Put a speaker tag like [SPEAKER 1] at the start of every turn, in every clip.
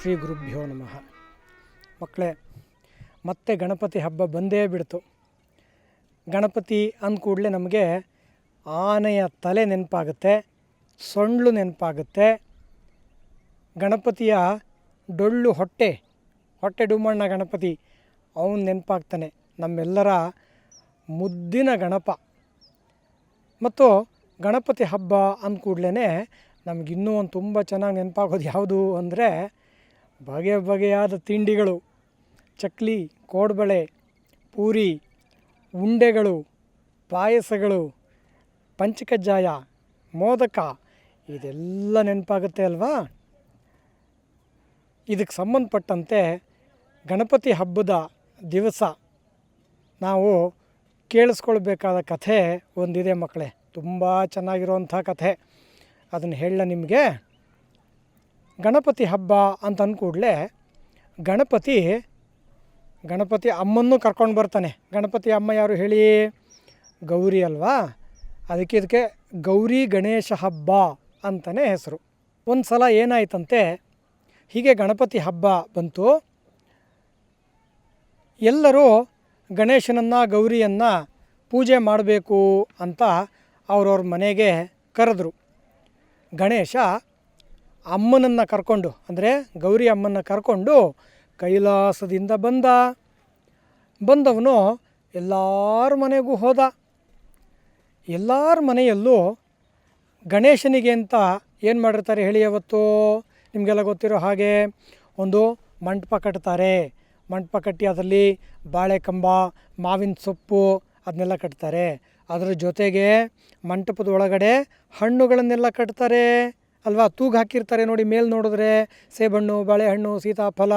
[SPEAKER 1] ಶ್ರೀ ಗುರುಭ್ಯೋ ನಮಃ. ಮಕ್ಕಳೇ, ಮತ್ತೆ ಗಣಪತಿ ಹಬ್ಬ ಬಂದೇ ಬಿಡ್ತು. ಗಣಪತಿ ಅಂದ ಕೂಡಲೇ ನಮಗೆ ಆನೆಯ ತಲೆ ನೆನಪಾಗುತ್ತೆ, ಸೊಂಡ್ಲು ನೆನಪಾಗುತ್ತೆ. ಗಣಪತಿಯ ಡೊಳ್ಳು ಹೊಟ್ಟೆ ಹೊಟ್ಟೆ ಡುಮಣ್ಣ ಗಣಪತಿ, ಅವನು ನೆನಪಾಗ್ತಾನೆ, ನಮ್ಮೆಲ್ಲರ ಮುದ್ದಿನ ಗಣಪ. ಮತ್ತು ಗಣಪತಿ ಹಬ್ಬ ಅಂದ ಕೂಡಲೇ ನಮಗಿನ್ನೂ ಒಂದು ತುಂಬ ಚೆನ್ನಾಗಿ ನೆನಪಾಗೋದು ಯಾವುದು ಅಂದರೆ ಬಗೆ ಬಗೆಯಾದ ತಿಂಡಿಗಳು, ಚಕ್ಲಿ, ಕೋಡ್ಬಳೆ, ಪೂರಿ, ಉಂಡೆಗಳು, ಪಾಯಸಗಳು, ಪಂಚಕಜ್ಜಾಯ, ಮೋದಕ, ಇದೆಲ್ಲ ನೆನಪಾಗುತ್ತೆ ಅಲ್ವಾ? ಇದಕ್ಕೆ ಸಂಬಂಧಪಟ್ಟಂತೆ ಗಣಪತಿ ಹಬ್ಬದ ದಿವಸ ನಾವು ಕೇಳಿಸ್ಕೊಳ್ಬೇಕಾದ ಕಥೆ ಒಂದಿದೆ ಮಕ್ಕಳೇ. ತುಂಬ ಚೆನ್ನಾಗಿರುವಂಥ ಕಥೆ. ಅದನ್ನು ಹೇಳ ನಿಮಗೆ? ಗಣಪತಿ ಹಬ್ಬ ಅಂತ ಅಂದ್ಕೂಡಲೇ ಗಣಪತಿ ಗಣಪತಿ ಅಮ್ಮನ್ನು ಕರ್ಕೊಂಡು ಬರ್ತಾನೆ. ಗಣಪತಿ ಅಮ್ಮ ಯಾರು ಹೇಳಿ? ಗೌರಿ ಅಲ್ವಾ? ಅದಕ್ಕೆ ಇದಕ್ಕೆ ಗೌರಿ ಗಣೇಶ ಹಬ್ಬ ಅಂತಲೇ ಹೆಸರು. ಒಂದು ಸಲ ಏನಾಯ್ತಂತೆ? ಹೀಗೆ ಗಣಪತಿ ಹಬ್ಬ ಬಂತು. ಎಲ್ಲರೂ ಗಣೇಶನನ್ನು, ಗೌರಿಯನ್ನು ಪೂಜೆ ಮಾಡಬೇಕು ಅಂತ ಅವ್ರವ್ರ ಮನೆಗೆ ಕರೆದ್ರು. ಗಣೇಶ ಅಮ್ಮನನ್ನು ಕರ್ಕೊಂಡು, ಅಂದರೆ ಗೌರಿ ಅಮ್ಮನ ಕರ್ಕೊಂಡು ಕೈಲಾಸದಿಂದ ಬಂದ. ಬಂದವನು ಎಲ್ಲರ ಮನೆಗೂ ಹೋದ. ಎಲ್ಲರ ಮನೆಯಲ್ಲೂ ಗಣೇಶನಿಗೆ ಅಂತ ಏನು ಮಾಡಿರ್ತಾರೆ ಹೇಳಿ ಅವತ್ತು? ನಿಮಗೆಲ್ಲ ಗೊತ್ತಿರೋ ಹಾಗೆ ಒಂದು ಮಂಟಪ ಕಟ್ತಾರೆ. ಮಂಟಪ ಕಟ್ಟಿ ಅದರಲ್ಲಿ ಬಾಳೆಕಂಬ, ಮಾವಿನ ಸೊಪ್ಪು ಅದನ್ನೆಲ್ಲ ಕಟ್ತಾರೆ. ಅದರ ಜೊತೆಗೆ ಮಂಟಪದ ಒಳಗಡೆ ಹಣ್ಣುಗಳನ್ನೆಲ್ಲ ಕಟ್ತಾರೆ. ಅಲ್ವಾ? ತೂಗು ಹಾಕಿರ್ತಾರೆ ನೋಡಿ, ಮೇಲೆ ನೋಡಿದ್ರೆ ಸೇಬಣ್ಣು, ಬಾಳೆಹಣ್ಣು, ಸೀತಾಫಲ,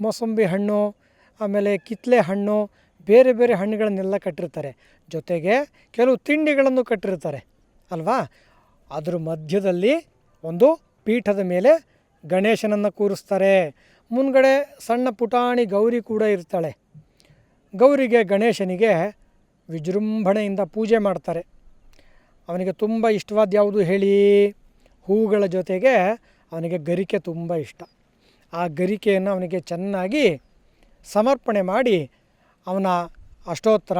[SPEAKER 1] ಮೋಸಂಬಿ ಹಣ್ಣು, ಆಮೇಲೆ ಕಿತ್ತಲೆ ಹಣ್ಣು, ಬೇರೆ ಬೇರೆ ಹಣ್ಣುಗಳನ್ನೆಲ್ಲ ಕಟ್ಟಿರ್ತಾರೆ. ಜೊತೆಗೆ ಕೆಲವು ತಿಂಡಿಗಳನ್ನು ಕಟ್ಟಿರ್ತಾರೆ. ಅಲ್ವಾ? ಅದರ ಮಧ್ಯದಲ್ಲಿ ಒಂದು ಪೀಠದ ಮೇಲೆ ಗಣೇಶನನ್ನು ಕೂರಿಸ್ತಾರೆ. ಮುಂದ್ಗಡೆ ಸಣ್ಣ ಪುಟಾಣಿ ಗೌರಿ ಕೂಡ ಇರ್ತಾಳೆ. ಗೌರಿಗೆ, ಗಣೇಶನಿಗೆ ವಿಜೃಂಭಣೆಯಿಂದ ಪೂಜೆ ಮಾಡ್ತಾರೆ. ಅವನಿಗೆ ತುಂಬ ಇಷ್ಟವಾದ ಯಾವುದು ಹೇಳಿ? ಹೂಗಳ ಜೊತೆಗೆ ಅವನಿಗೆ ಗರಿಕೆ ತುಂಬ ಇಷ್ಟ. ಆ ಗರಿಕೆಯನ್ನು ಅವನಿಗೆ ಚೆನ್ನಾಗಿ ಸಮರ್ಪಣೆ ಮಾಡಿ ಅವನ ಅಷ್ಟೋತ್ತರ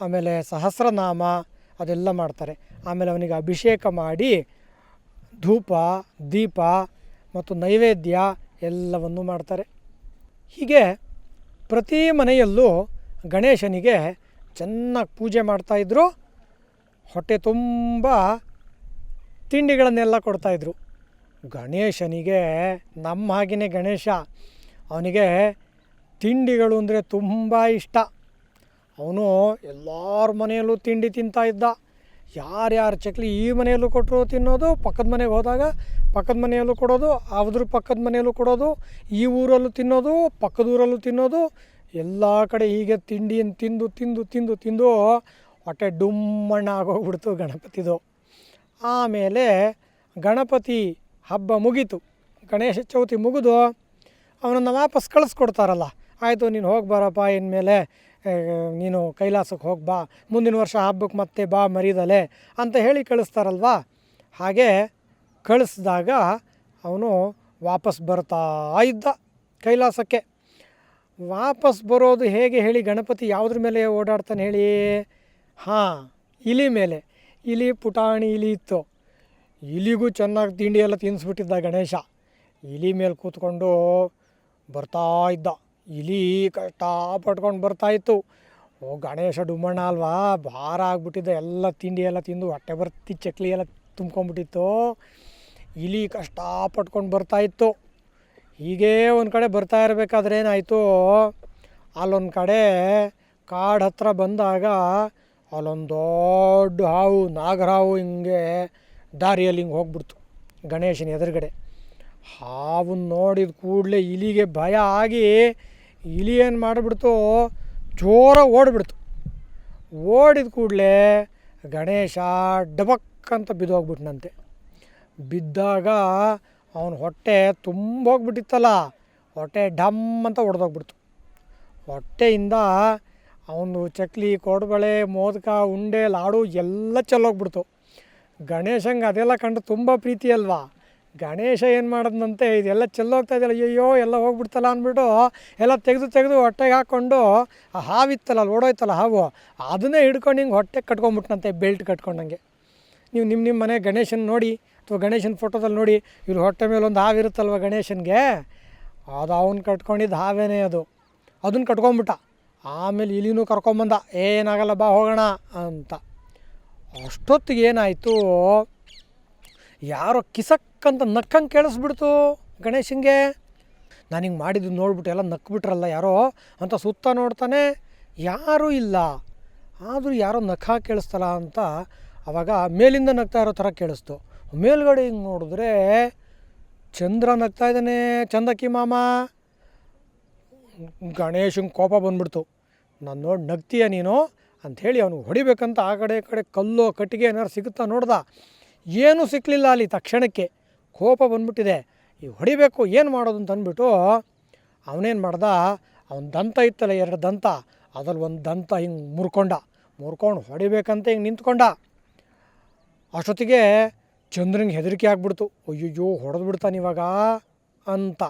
[SPEAKER 1] ಆಮೇಲೆ ಸಹಸ್ರನಾಮ ಅದೆಲ್ಲ ಮಾಡ್ತಾರೆ. ಆಮೇಲೆ ಅವನಿಗೆ ಅಭಿಷೇಕ ಮಾಡಿ ಧೂಪ, ದೀಪ ಮತ್ತು ನೈವೇದ್ಯ ಎಲ್ಲವನ್ನು ಮಾಡ್ತಾರೆ. ಹೀಗೆ ಪ್ರತಿ ಮನೆಯಲ್ಲೂ ಗಣೇಶನಿಗೆ ಚೆನ್ನಾಗಿ ಪೂಜೆ ಮಾಡ್ತಾಯಿದ್ರು ಹೊಟ್ಟೆ ತುಂಬ ತಿಂಡಿಗಳನ್ನೆಲ್ಲ ಕೊಡ್ತಾಯಿದ್ರು ಗಣೇಶನಿಗೆ ನಮ್ಮ ಹಾಗೆಯೇ ಗಣೇಶ. ಅವನಿಗೆ ತಿಂಡಿಗಳು ಅಂದರೆ ತುಂಬ ಇಷ್ಟ. ಅವನು ಎಲ್ಲರ ಮನೆಯಲ್ಲೂ ತಿಂಡಿ ತಿಂತಾ ಇದ್ದ. ಯಾರ್ಯಾರು ಚಕ್ಲಿ ಈ ಮನೆಯಲ್ಲೂ ಕೊಟ್ಟರು ತಿನ್ನೋದು, ಪಕ್ಕದ ಮನೆಗೆ ಹೋದಾಗ ಪಕ್ಕದ ಮನೆಯಲ್ಲೂ ಕೊಡೋದು ಅದ್ರ ಪಕ್ಕದ ಮನೆಯಲ್ಲೂ ಕೊಡೋದು, ಈ ಊರಲ್ಲೂ ತಿನ್ನೋದು, ಪಕ್ಕದ ಊರಲ್ಲೂ ತಿನ್ನೋದು, ಎಲ್ಲ ಕಡೆ ಹೀಗೆ ತಿಂಡಿಯನ್ನು ತಿಂದು ತಿಂದು ತಿಂದು ತಿಂದು ಹೊಟ್ಟೆ ಡುಮ್ಮಣ್ಣ ಆಗೋಗ್ಬಿಡ್ತು ಗಣಪತಿದು. ಆಮೇಲೆ ಗಣಪತಿ ಹಬ್ಬ ಮುಗೀತು. ಗಣೇಶ ಚೌತಿ ಮುಗಿದು ಅವನನ್ನು ವಾಪಸ್ ಕಳಿಸ್ಕೊಡ್ತಾರಲ್ಲ. ಆಯಿತು, ನೀನು ಹೋಗಿ ಬರಪ್ಪ, ಇನ್ಮೇಲೆ ನೀನು ಕೈಲಾಸಕ್ಕೆ ಹೋಗಿ ಬಾ, ಮುಂದಿನ ವರ್ಷ ಹಬ್ಬಕ್ಕೆ ಮತ್ತೆ ಬಾ ಮರಿದಲೆ ಅಂತ ಹೇಳಿ ಕಳಿಸ್ತಾರಲ್ವಾ. ಹಾಗೆ ಕಳಿಸ್ದಾಗ ಅವನು ವಾಪಸ್ ಬರ್ತಾ ಇದ್ದ ಕೈಲಾಸಕ್ಕೆ. ವಾಪಸ್ ಬರೋದು ಹೇಗೆ ಹೇಳಿ ಗಣಪತಿ ಯಾವುದ್ರ ಮೇಲೆ ಓಡಾಡ್ತಾನೆ ಹೇಳಿ? ಹಾಂ, ಇಲಿ ಮೇಲೆ. ಇಲಿ ಪುಟಾಣಿ ಇಲಿ ಇತ್ತು. ಇಲಿಗೂ ಚೆನ್ನಾಗಿ ತಿಂಡಿ ಎಲ್ಲ ತಿನ್ನಿಸ್ಬಿಟ್ಟಿದ್ದ ಗಣೇಶ. ಇಲಿ ಮೇಲೆ ಕೂತ್ಕೊಂಡು ಬರ್ತಾ ಇದ್ದ. ಇಲಿ ಕಷ್ಟ ಪಟ್ಕೊಂಡು ಬರ್ತಾಯಿತ್ತು ಓ, ಗಣೇಶ ಡುಮ್ಮಣ್ಣ ಅಲ್ವಾ? ಭಾರ ಆಗ್ಬಿಟ್ಟಿದ್ದ. ಎಲ್ಲ ತಿಂಡಿ ಎಲ್ಲ ತಿಂದು ಹೊಟ್ಟೆ ಬರ್ತಿ ಚಕ್ಲಿ ಎಲ್ಲ ತುಂಬ್ಕೊಂಬಿಟ್ಟಿತ್ತು ಇಲಿ ಕಷ್ಟ ಪಟ್ಕೊಂಡು ಬರ್ತಾಯಿತ್ತು ಹೀಗೇ ಒಂದು ಕಡೆ ಬರ್ತಾ ಇರಬೇಕಾದ್ರೆ ಏನಾಯಿತು? ಅಲ್ಲೊಂದು ಕಡೆ ಕಾಡು ಹತ್ರ ಬಂದಾಗ ಅಲ್ಲೊಂದು ದೊಡ್ಡ ಹಾವು ನಾಗರಹಾವು ಹಿಂಗೆ ದಾರಿಯಲ್ಲಿ ಹಿಂಗೆ ಹೋಗ್ಬಿಡ್ತು, ಗಣೇಶನ ಎದುರುಗಡೆ. ಹಾವು ನೋಡಿದ ಕೂಡಲೇ ಇಲಿಗೆ ಭಯ ಆಗಿ ಇಲಿ ಏನು ಮಾಡಿಬಿಡ್ತು ಜೋರಾಗಿ ಓಡಿಬಿಡ್ತು. ಓಡಿದ ಕೂಡಲೇ ಗಣೇಶ ಡಬಕ್ ಅಂತ ಬಿದ್ದೋಗ್ಬಿಟ್ನಂತೆ. ಬಿದ್ದಾಗ ಅವನ ಹೊಟ್ಟೆ ತುಂಬ ಹೋಗ್ಬಿಟ್ಟಿತ್ತಲ್ಲ ಹೊಟ್ಟೆ ಡಮ್ ಅಂತ ಹೊಡೆದೋಗ್ಬಿಡ್ತು ಹೊಟ್ಟೆಯಿಂದ ಅವನು ಚಕ್ಲಿ, ಕೋಡ್ಬಳೆ, ಮೋದಕ, ಉಂಡೆ, ಲಾಡು ಎಲ್ಲ ಚೆಲ್ಲೋಗ್ಬಿಡ್ತು. ಗಣೇಶಂಗೆ ಅದೆಲ್ಲ ಕಂಡು ತುಂಬ ಪ್ರೀತಿ ಅಲ್ವಾ? ಗಣೇಶ ಏನು ಮಾಡಿದ್ನಂತೆ? ಇದೆಲ್ಲ ಚೆಲ್ಲೋಗ್ತಾ ಇದೆಯಲ್ಲ ಅಯ್ಯೋ ಎಲ್ಲ ಹೋಗ್ಬಿಡ್ತಲ್ಲ ಅಂದ್ಬಿಟ್ಟು ಎಲ್ಲ ತೆಗೆದು ತೆಗೆದು ಹೊಟ್ಟೆಗೆ ಹಾಕ್ಕೊಂಡು ಆ ಹಾವಿತ್ತಲ್ಲ ಓಡೋಯ್ತಲ್ಲ ಹಾವು, ಅದನ್ನೇ ಹಿಡ್ಕೊಂಡು ಹಿಂಗೆ ಹೊಟ್ಟೆಗೆ ಕಟ್ಕೊಂಬಿಟ್ನಂತೆ, ಬೆಲ್ಟ್ ಕಟ್ಕೊಂಡಂಗೆ. ನೀವು ನಿಮ್ಮ ನಿಮ್ಮ ಮನೆ ಗಣೇಶನ ನೋಡಿ, ಅಥವಾ ಗಣೇಶನ ಫೋಟೋದಲ್ಲಿ ನೋಡಿ, ಇವ್ರ ಹೊಟ್ಟೆ ಮೇಲೆ ಒಂದು ಹಾವಿರುತ್ತಲ್ವ ಗಣೇಶನಿಗೆ? ಅದು ಅವನು ಕಟ್ಕೊಂಡಿದ್ದು ಹಾವೇನೇ ಅದು. ಅದನ್ನು ಕಟ್ಕೊಂಬಿಟ್ಟ. ಆಮೇಲೆ ಇಲಿನೂ ಕರ್ಕೊಂಬಂದ ಏನಾಗಲ್ಲ, ಬಾ ಹೋಗೋಣ ಅಂತ. ಅಷ್ಟೊತ್ತಿಗೆ ಏನಾಯಿತು? ಯಾರೋ ಕಿಸಕ್ಕಂತ ನಕ್ಕಂಗೆ ಕೇಳಿಸ್ಬಿಡ್ತು ಗಣೇಶಂಗೆ. ನಾನು ಹಿಂಗೆ ಮಾಡಿದ್ದು ನೋಡ್ಬಿಟ್ಟು ಎಲ್ಲ ನಕ್ಬಿಟ್ರಲ್ಲ ಯಾರೋ? ಅಂತ ಸುತ್ತ ನೋಡ್ತಾನೆ, ಯಾರೂ ಇಲ್ಲ. ಆದರೂ ಯಾರೋ ನಖ ಕೇಳಿಸ್ತಲ್ಲ ಅಂತ ಅವಾಗ ಮೇಲಿಂದ ನಗ್ತಾ ಇರೋ ಥರ ಕೇಳಿಸ್ತು. ಮೇಲ್ಗಡೆ ಹಿಂಗೆ ನೋಡಿದ್ರೆ ಚಂದ್ರ ನಗ್ತಾ ಇದ್ದಾನೆ ಚಂದಕ್ಕಿ ಮಾಮ. ಗಣೇಶಂಗೆ ಕೋಪ ಬಂದ್ಬಿಡ್ತು. ನಾನು ನೋಡಿ ನಗ್ತೀಯ ನೀನು? ಅಂಥೇಳಿ ಅವನು ಹೊಡಿಬೇಕಂತ ಆ ಕಡೆ ಕಡೆ ಕಲ್ಲು ಕಟ್ಟಿಗೆ ಏನಾರು ಸಿಗುತ್ತಾ ನೋಡ್ದ? ಏನೂ ಸಿಕ್ಕಲಿಲ್ಲ ಅಲ್ಲಿ ತಕ್ಷಣಕ್ಕೆ. ಕೋಪ ಬಂದ್ಬಿಟ್ಟಿದೆ. ಈ ಹೊಡಿಬೇಕು, ಏನು ಮಾಡೋದು ಅಂತ ಅಂದ್ಬಿಟ್ಟು ಅವನೇನು ಮಾಡ್ದ? ಅವನ ದಂತ ಇತ್ತಲ್ಲ ಎರಡು ದಂತ. ಅದ್ರಲ್ಲಿ ಒಂದು ದಂತ ಹಿಂಗೆ ಮುರ್ಕೊಂಡ. ಮುರ್ಕೊಂಡು ಹೊಡಿಬೇಕಂತ ಹಿಂಗೆ ನಿಂತ್ಕೊಂಡ. ಅಷ್ಟೊತ್ತಿಗೆ ಚಂದ್ರಂಗೆ ಹೆದರಿಕೆ ಆಗ್ಬಿಡ್ತು. ಅಯ್ಯಯ್ಯೋ ಹೊಡೆದು ಬಿಡ್ತಾನೆ ಇವಾಗ ಅಂತ.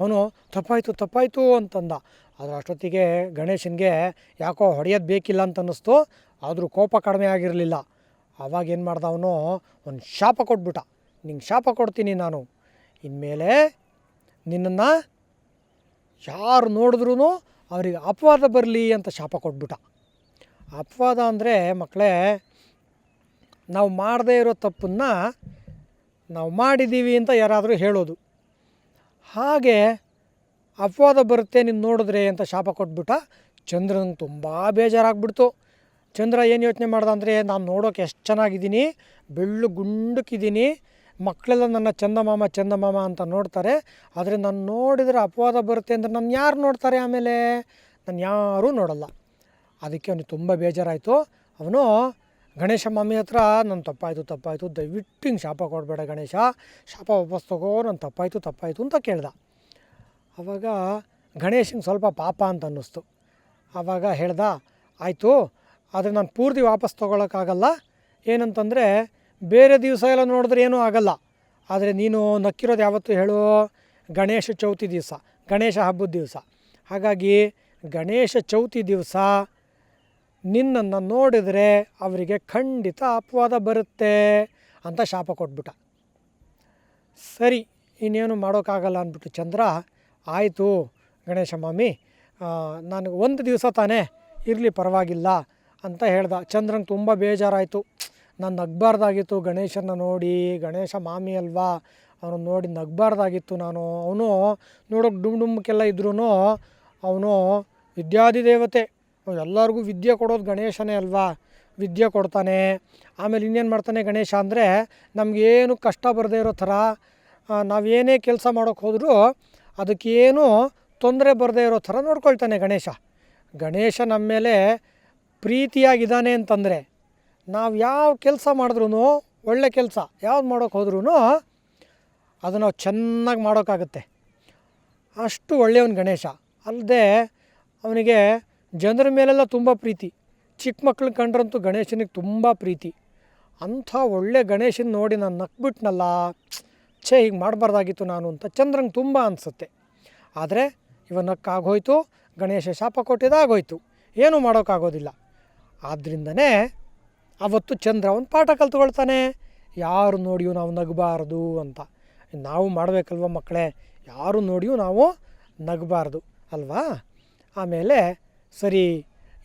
[SPEAKER 1] ಅವನು ತಪ್ಪಾಯಿತು ತಪ್ಪಾಯಿತು ಅಂತಂದ. ಆದರೆ ಅಷ್ಟೊತ್ತಿಗೆ ಗಣೇಶನಿಗೆ ಯಾಕೋ ಹೊಡೆಯೋದು ಬೇಕಿಲ್ಲ ಅಂತ ಅನ್ನಿಸ್ತು. ಆದರೂ ಕೋಪ ಕಡಿಮೆ ಆಗಿರಲಿಲ್ಲ. ಆವಾಗ ಏನು ಮಾಡ್ದ ಅವನು? ಒಂದು ಶಾಪ ಕೊಟ್ಬಿಟ್ಟ. ನಿಂಗೆ ಶಾಪ ಕೊಡ್ತೀನಿ ನಾನು. ಇನ್ಮೇಲೆ ನಿನ್ನನ್ನು ಯಾರು ನೋಡಿದ್ರೂ ಅವ್ರಿಗೆ ಅಪವಾದ ಬರಲಿ ಅಂತ ಶಾಪ ಕೊಟ್ಬಿಟ್ಟ. ಅಪವಾದ ಅಂದರೆ ಮಕ್ಕಳೇ ನಾವು ಮಾಡದೇ ಇರೋ ತಪ್ಪನ್ನು ನಾವು ಮಾಡಿದ್ದೀವಿ ಅಂತ ಯಾರಾದರೂ ಹೇಳೋದು. ಹಾಗೆ ಅಪವಾದ ಬರುತ್ತೆ ನೀನು ನೋಡಿದ್ರೆ ಅಂತ ಶಾಪ ಕೊಟ್ಬಿಟ್ಟ ಚಂದ್ರನಿಗೆ ತುಂಬ ಬೇಜಾರಾಗ್ಬಿಡ್ತು. ಚಂದ್ರ ಏನು ಯೋಚನೆ ಮಾಡ್ದ ಅಂದರೆ, ನಾನು ನೋಡೋಕೆ ಎಷ್ಟು ಚೆನ್ನಾಗಿದ್ದೀನಿ, ಬೆಳ್ಳು ಗುಂಡಕ್ಕಿದ್ದೀನಿ ಮಕ್ಕಳೆಲ್ಲ ನನ್ನ ಚಂದಮಾಮ ಚಂದಮಾಮ ಅಂತ ನೋಡ್ತಾರೆ. ಆದರೆ ನಾನು ನೋಡಿದರೆ ಅಪವಾದ ಬರುತ್ತೆ ಅಂದರೆ ನನ್ನ ಯಾರು ನೋಡ್ತಾರೆ ಆಮೇಲೆ? ನಾನು ಯಾರೂ ನೋಡಲ್ಲ. ಅದಕ್ಕೆ ಅವನಿಗೆ ತುಂಬ ಬೇಜಾರಾಯಿತು. ಅವನು ಗಣೇಶ ಮಮ್ಮಿ ಹತ್ರ ನನ್ನ ತಪ್ಪಾಯಿತು ತಪ್ಪಾಯಿತು, ದಯವಿಟ್ಟು ಹಿಂಗೆ ಶಾಪ ಕೊಡಬೇಡ ಗಣೇಶ, ಶಾಪ ವಾಪಸ್ ತಗೋ ನನ್ನ ತಪ್ಪಾಯಿತು ತಪ್ಪಾಯಿತು ಅಂತ ಕೇಳ್ದ. ಆವಾಗ ಗಣೇಶಂಗೆ ಸ್ವಲ್ಪ ಪಾಪ ಅಂತ ಅನ್ನಿಸ್ತು. ಆವಾಗ ಹೇಳ್ದ, ಆಯಿತು, ಆದರೆ ನಾನು ಪೂರ್ತಿ ವಾಪಸ್ ತೊಗೊಳಕ್ಕಾಗಲ್ಲ. ಏನಂತಂದರೆ, ಬೇರೆ ದಿವಸ ಎಲ್ಲ ನೋಡಿದ್ರೆ ಏನೂ ಆಗಲ್ಲ. ಆದರೆ ನೀನು ನಕ್ಕಿರೋದು ಯಾವತ್ತು ಹೇಳು? ಗಣೇಶ ಚೌತಿ ದಿವಸ, ಗಣೇಶ ಹಬ್ಬದ ದಿವಸ. ಹಾಗಾಗಿ ಗಣೇಶ ಚೌತಿ ದಿವಸ ನಿನ್ನನ್ನು ನೋಡಿದರೆ ಅವರಿಗೆ ಖಂಡಿತ ಅಪವಾದ ಬರುತ್ತೆ ಅಂತ ಶಾಪ ಕೊಟ್ಬಿಟ್ಟ. ಸರಿ, ಇನ್ನೇನು ಮಾಡೋಕ್ಕಾಗಲ್ಲ ಅಂದ್ಬಿಟ್ಟು ಚಂದ್ರ, ಆಯಿತು ಗಣೇಶ ಮಾಮಿ ನಾನು ಒಂದು ದಿವಸ ತಾನೇ ಇರಲಿ ಪರವಾಗಿಲ್ಲ ಅಂತ ಹೇಳ್ದ. ಚಂದ್ರಂಗೆ ತುಂಬ ಬೇಜಾರಾಯಿತು. ನಾನು ನಗಬಾರ್ದಾಗಿತ್ತು ಗಣೇಶನ ನೋಡಿ, ಗಣೇಶ ಮಾಮಿ ಅಲ್ವಾ? ಅವನು ನೋಡಿ ನಗಬಾರ್ದಾಗಿತ್ತು ನಾನು. ಅವನು ನೋಡೋಕೆ ಡುಮ್ ಡುಮ್ಕೆಲ್ಲ ಇದ್ರೂ ಅವನು ವಿದ್ಯಾಧಿ ದೇವತೆ ಅವ್ನು ಎಲ್ಲರಿಗೂ ವಿದ್ಯೆ ಕೊಡೋದು ಗಣೇಶನೇ ಅಲ್ವಾ? ವಿದ್ಯೆ ಕೊಡ್ತಾನೆ. ಆಮೇಲೆ ಇನ್ನೇನು ಮಾಡ್ತಾನೆ ಗಣೇಶ ಅಂದರೆ ನಮಗೇನು ಕಷ್ಟ ಬರದೇ ಇರೋ ಥರ ನಾವೇನೇ ಕೆಲಸ ಮಾಡೋಕ್ಕೆ ಹೋದರೂ ಅದಕ್ಕೇನು ತೊಂದರೆ ಬರದೇ ಇರೋ ಥರ ನೋಡ್ಕೊಳ್ತಾನೆ ಗಣೇಶ. ಗಣೇಶ ನಮ್ಮ ಮೇಲೆ ಪ್ರೀತಿಯಾಗಿದ್ದಾನೆ ಅಂತಂದರೆ ನಾವು ಯಾವ ಕೆಲಸ ಮಾಡಿದ್ರೂ ಒಳ್ಳೆ ಕೆಲಸ ಯಾವ್ದು ಮಾಡೋಕ್ಕೆ ಹೋದ್ರೂ ಅದು ನಾವು ಚೆನ್ನಾಗಿ ಮಾಡೋಕ್ಕಾಗುತ್ತೆ ಅಷ್ಟು ಒಳ್ಳೆಯವನು ಗಣೇಶ. ಅಲ್ಲದೆ ಅವನಿಗೆ ಜನರ ಮೇಲೆಲ್ಲ ತುಂಬ ಪ್ರೀತಿ. ಚಿಕ್ಕ ಮಕ್ಳು ಕಂಡ್ರಂತೂ ಗಣೇಶನಿಗೆ ತುಂಬ ಪ್ರೀತಿ. ಅಂಥ ಒಳ್ಳೆ ಗಣೇಶನ ನೋಡಿ ನಾನು ನಕ್ಬಿಟ್ನಲ್ಲ, ಛೇ ಹೀಗೆ ಮಾಡಬಾರ್ದಾಗಿತ್ತು ನಾನು ಅಂತ ಚಂದ್ರಂಗೆ ತುಂಬ ಅನಿಸುತ್ತೆ. ಆದರೆ ಇವ ನಕ್ಕಾಗೋಯ್ತು, ಗಣೇಶ ಶಾಪ ಕೊಟ್ಟಿದ್ದಾಗೋಯ್ತು ಏನೂ ಮಾಡೋಕ್ಕಾಗೋದಿಲ್ಲ. ಆದ್ದರಿಂದನೇ ಅವತ್ತು ಚಂದ್ರ ಒಂದು ಪಾಠ ಕಲ್ತ್ಕೊಳ್ತಾನೆ. ಯಾರು ನೋಡಿಯೂ ನಾವು ನಗಬಾರ್ದು ಅಂತ. ನಾವು ಮಾಡಬೇಕಲ್ವ ಮಕ್ಕಳೇ, ಯಾರು ನೋಡಿಯೂ ನಾವು ನಗಬಾರ್ದು, ಅಲ್ವಾ? ಆಮೇಲೆ ಸರಿ,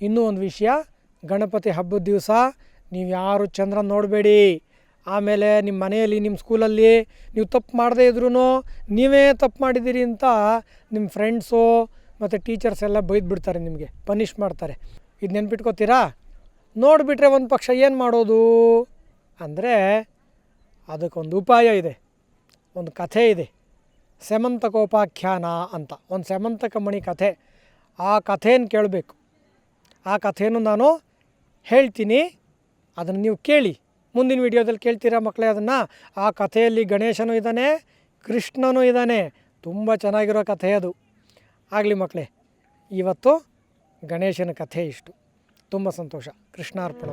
[SPEAKER 1] ಇನ್ನೂ ಒಂದು ವಿಷಯ. ಗಣಪತಿ ಹಬ್ಬದ ದಿವಸ ನೀವು ಯಾರು ಚಂದ್ರನ ನೋಡಬೇಡಿ. ಆಮೇಲೆ ನಿಮ್ಮ ಮನೆಯಲ್ಲಿ ನಿಮ್ಮ ಸ್ಕೂಲಲ್ಲಿ ನೀವು ತಪ್ಪು ಮಾಡದೇ ಇದ್ರೂ ನೀವೇ ತಪ್ಪು ಮಾಡಿದ್ದೀರಿ ಅಂತ ನಿಮ್ಮ ಫ್ರೆಂಡ್ಸು ಮತ್ತು ಟೀಚರ್ಸ್ ಎಲ್ಲ ಬೈದ್ಬಿಡ್ತಾರೆ ನಿಮಗೆ, ಪನಿಷ್ ಮಾಡ್ತಾರೆ. ಇದು ನೆನ್ಪಿಟ್ಕೋತೀರಾ? ನೋಡಿಬಿಟ್ರೆ ಒಂದು ಪಕ್ಷ ಏನು ಮಾಡೋದು? ಅಂದರೆ ಅದಕ್ಕೊಂದು ಉಪಾಯ ಇದೆ, ಒಂದು ಕಥೆ ಇದೆ. ಸೆಮಂತಕೋಪಾಖ್ಯಾನ ಅಂತ, ಒಂದು ಸೆಮಂತಕ ಮಣಿ ಕಥೆ. ಆ ಕಥೆಯನ್ನು ಕೇಳಬೇಕು. ಆ ಕಥೆಯನ್ನು ನಾನು ಹೇಳ್ತೀನಿ. ಅದನ್ನು ನೀವು ಕೇಳಿ. ಮುಂದಿನ ವಿಡಿಯೋದಲ್ಲಿ ಕೇಳ್ತೀರಾ ಮಕ್ಕಳೇ ಅದನ್ನು? ಆ ಕಥೆಯಲ್ಲಿ ಗಣೇಶನೂ ಇದ್ದಾನೆ, ಕೃಷ್ಣನೂ ಇದ್ದಾನೆ. ತುಂಬ ಚೆನ್ನಾಗಿರೋ ಕಥೆ ಅದು. ಆಗಲಿ ಮಕ್ಕಳೇ, ಇವತ್ತು ಗಣೇಶನ ಕಥೆ ಇಷ್ಟು. ತುಂಬ ಸಂತೋಷ. ಕೃಷ್ಣಾರ್ಪಣ